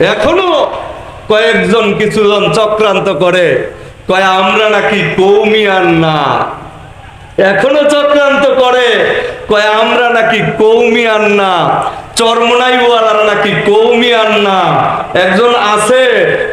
এখনও কয়েকজন কিছুজন চক্রান্ত করে, কয়, আমরা নাকি কৌমিয়ান না। এখনও চক্রান্ত করে, কয়, আমরা নাকি কৌমিয়ান না। চরমনাইওয়ালারা নাকি কৌমিয়ান না। একজন আছে,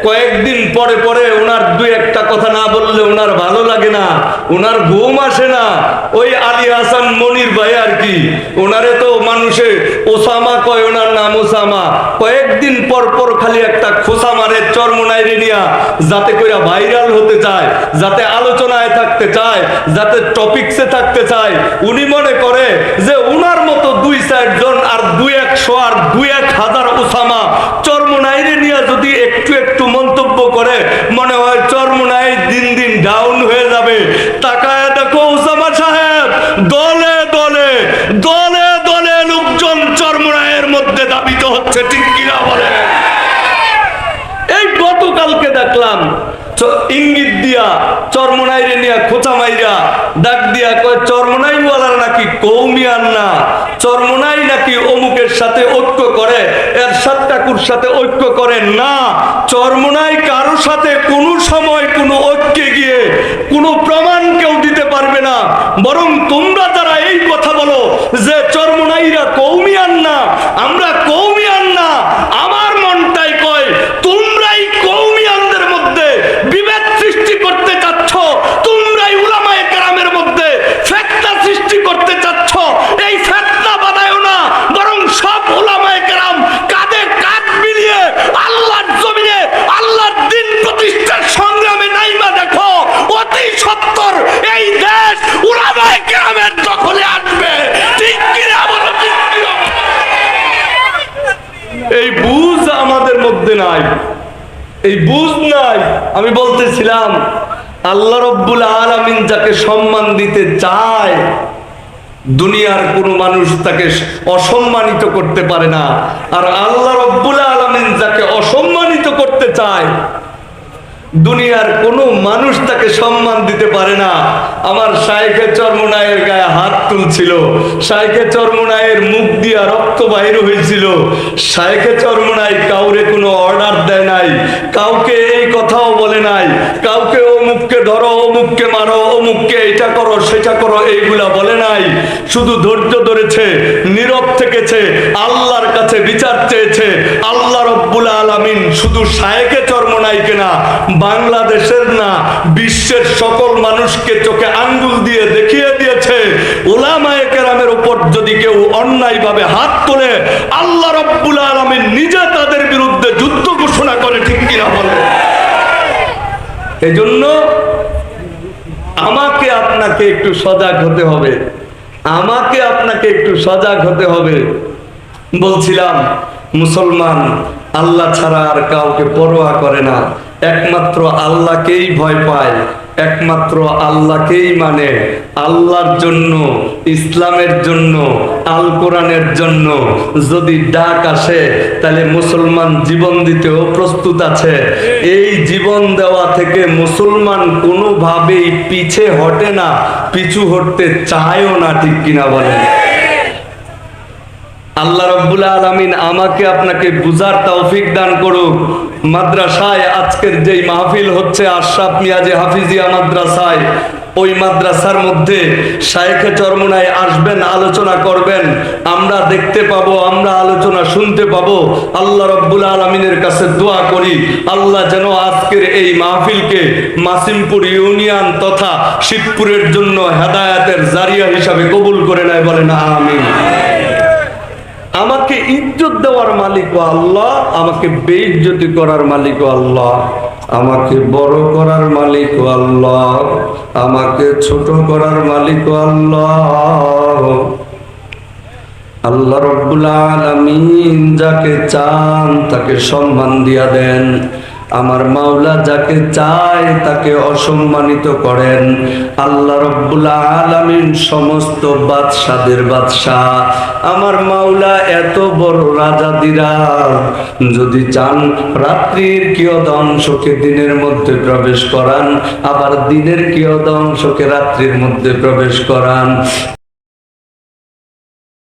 কয়েকদিন পরে পরে ওনার দুই একটা কথা না বললে ওনার ভালো লাগে না ওনার ঘুম আসে না। ওই আলী হাসান মনির ভাই আর কি ওনারে তো মানুষে ওসামা কয় ওনার নাম ওসামা। কয়েকদিন পর পর খালি একটা খোসা মারে চরমনাইরে নিয়া, যাতে করে ভাইরাল হতে চায়, যাতে আলোচনায় থাকতে চায়, যাতে টপিকসে থাকতে চায়। উনি মনে করে যে উনার মতো দুই চারজন আর দুই একশো আর দুই এক হাজার ওসামা চরমনাইরে নিয়ে যদি একটু একটু মন্তব্য করে মনে হয় চরমনাই দিন দিন ডাউন হয়ে যাবে তাকায় দেখো ওসামা সাহেব দলে দলে দলে দলে লোকজন চরমনাইয়ের মধ্যে দাবিত হচ্ছে ঠিক কিনা বলে এই গতকালকে দেখলাম চ- ইঙ্গিত দিয়া, চরমনাইরে নিয়া খোঁচা মাইরা ডাক দিয়া কয় বলার নাকি কৌমিয়ান না? চরমনাই নাকি অমুকের সাথে ঐক্য করে? এর সাত ঠাকুর সাথে ঐক্য করে না? চরমনাই কারও সাথে কোনো সময় কোনো ঐক্যে গিয়ে কোনো প্রমাণ কেউ দিতে পারবে না বরং তোমরা যারা এই কথা বলো যে চরমনাইরা কৌমিয়ান না আমরা কৌমিয়ান না আমার মনটাই কয় তোমরাই কৌমিয়ানদের মধ্যে বিভেদ সৃষ্টি করতে চাচ্ছ তোমরাই উলামায়ে কেরামের মধ্যে ফেতনা সৃষ্টি করতে চাচ্ছ এই ফেতনা বানায়ও না বরং সব উলামায়ে কেরাম কাঁধে কাঁধ মিলিয়ে আল্লাহর জমিনে আল্লাহর দিন প্রতিষ্ঠার সংগ্রামে নাইমা দেখো অতি সত্তর এই দেশ উলামায়ে কেরামের দখলে আসবে ঠিক কিনা বলো ঠিক কিনা বলো? এই বুঝ আমাদের মধ্যে নাই, এই বুঝ নাই। আমি বলতেছিলাম, আল্লাহ রব্বুল আলামিন যাকে সম্মান দিতে চায়, দুনিয়ার কোনো মানুষ তাকে অসম্মানিত করতে পারে না। আর আল্লাহ রব্বুল আলামিন যাকে অসম্মানিত করতে চায় দুনিয়ার কোনো মানুষ তাকে সম্মান দিতে পারে না। আমার শাইখে চর্মনায়ের গায়ে হাত তুলছিল। শাইখে চর্মনায়ের মুখ দিয়া রক্ত বাহির হয়েছিল। শাইখে চর্মনাই কাউরে কোনো অর্ডার দেয় নাই। কাউকে এই কথাও বলে নাই। কাউকে অমুককে ধরো অমুককে মারো অমুককে এটা করো, সেটা করো, এইগুলা বলে নাই। শুধু ধৈর্য ধরেছে, নীরব থেকেছে, আল্লাহর কাছে বিচার চেয়েছে। আল্লাহ রব্বুল আলামিন শুধু শায়েকে চর্মনাইকে না বাংলাদেশের না, বিশ্বের সকল মানুষকে চোখে আঙ্গুল দিয়ে দেখিয়ে দিয়েছে। ওলামায়ে কেরামের উপর যদি কেউ অন্যায়ভাবে হাত তোলে, আল্লাহ রব্বুল আলামিন নিজে তাদের বিরুদ্ধে যুদ্ধ ঘোষণা করে, ঠিক কিনা বলে এজন্য আমাকে আপনাকে একটু সজাগ হতে হবে। আমাকে আপনাকে একটু সজাগ হতে হবে। বলছিলাম, মুসলমান আল্লাহ ছাড়া আর কাউকে পরোয়া করে না। একমাত্র আল্লাহকেই ভয় পায়, একমাত্র আল্লাহকেই মানে আল্লাহর জন্য, ইসলামের জন্য আল কোরআনের জন্য। যদি ডাক আসে, তাহলে মুসলমান জীবন দিতেও প্রস্তুত আছে। এই জীবন দেওয়া থেকে মুসলমান কোনোভাবেই পিছে হটে না, পিছু হটতে চায়ও না, ঠিক কিনা বলেন? আল্লাহ রব্বুল আলমিন আমাকে আপনাকে বুঝার তৌফিক দান করুক। মাদ্রাসায় আজকের যেই মাহফিল হচ্ছে আশরাফ মিয়াজে হাফিজিয়া মাদ্রাসায়, ওই মাদ্রাসার মধ্যে শায়েখে চরমনায় আসবেন, আলোচনা করবেন। আমরা দেখতে পাবো, আমরা আলোচনা শুনতে পাবো। আল্লাহ রব্বুল আলমিনের কাছে দোয়া করি, আল্লাহ যেন আজকের এই মাহফিলকে মাসিমপুর ইউনিয়ন তথা শিবপুরের জন্য হেদায়াতের জারিয়া হিসাবে কবুল করে নেয় বলেন, আমিন। ইজ্জত দেওয়ার মালিক ও আল্লাহ, আমাকে বেইজ্জতি করার মালিক ও আল্লাহ, আমাকে বড় করার মালিক ও আল্লাহ, আমাকে ছোট করার মালিক ও আল্লাহ। আল্লাহ রব্বুল আলামিন যাকে চান তাকে সম্মান দিয়া দেন। আমার মাওলা যাকে চায় তাকে অসম্মানিত করেন। আল্লাহ রব্বুল আলামিন সমস্ত বাদশাদের বাদশাহ। আমার মাওলা এত বড় রাজা দিরাজ যদি চান রাত্রির কিয়দংশকে দিনের মধ্যে প্রবেশ করান, আবার দিনের কিয়দংশকে রাত্রির মধ্যে প্রবেশ করান।